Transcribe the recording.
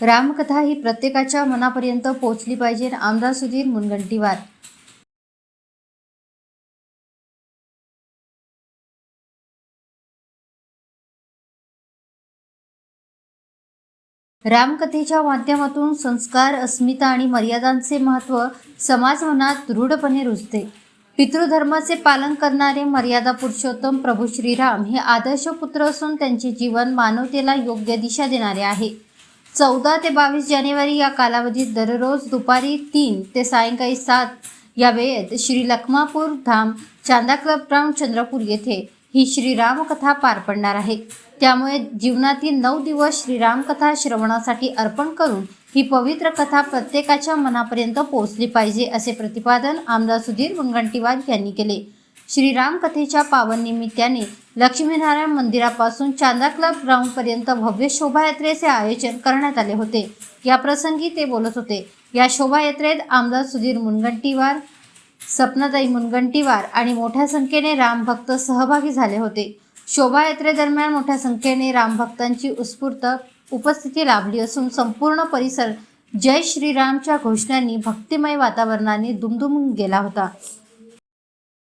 रामकथा ही प्रत्येकाच्या मनापर्यंत पोहोचली पाहिजे. आमदार सुधीर मुनगंटीवार. रामकथेच्या माध्यमातून संस्कार अस्मिता आणि मर्यादांचे महत्त्व समाज मनात दृढपणे रुजते. पितृधर्माचे पालन करणारे मर्यादा पुरुषोत्तम प्रभू श्रीराम हे आदर्श पुत्र असून त्यांचे जीवन मानवतेला योग्य दिशा देणारे आहे. चौदा ते बावीस जानेवारी या कालावधीत दररोज दुपारी तीन ते सायंकाळी सात या वेळेत श्री लखमापूर धाम चांदा क्लब ग्राउंड चंद्रपूर येथे ही श्रीरामकथा पार पडणार आहे. त्यामुळे जीवनातील नऊ दिवस श्रीरामकथा श्रवणासाठी अर्पण करून ही पवित्र कथा प्रत्येकाच्या मनापर्यंत पोहोचली पाहिजे असे प्रतिपादन आमदार सुधीर मुनगंटीवार यांनी केले. श्रीराम कथेच्या पावन निमित्ताने लक्ष्मीनारायण मंदिरापासून चांदा क्लब ग्राउंडपर्यंत भव्य शोभायात्रेचे आयोजन करण्यात आले होते. या प्रसंगी ते बोलत होते. या शोभायात्रेत आमदार सुधीर मुनगंटीवार सपनाताई मुनगंटीवार आणि मोठ्या संख्येने रामभक्त सहभागी झाले होते. शोभायात्रेदरम्यान मोठ्या संख्येने रामभक्तांची उत्स्फूर्त उपस्थिती लाभली असून संपूर्ण परिसर जय श्रीरामच्या घोषणांनी भक्तिमय वातावरणाने दुमदुमून गेला होता.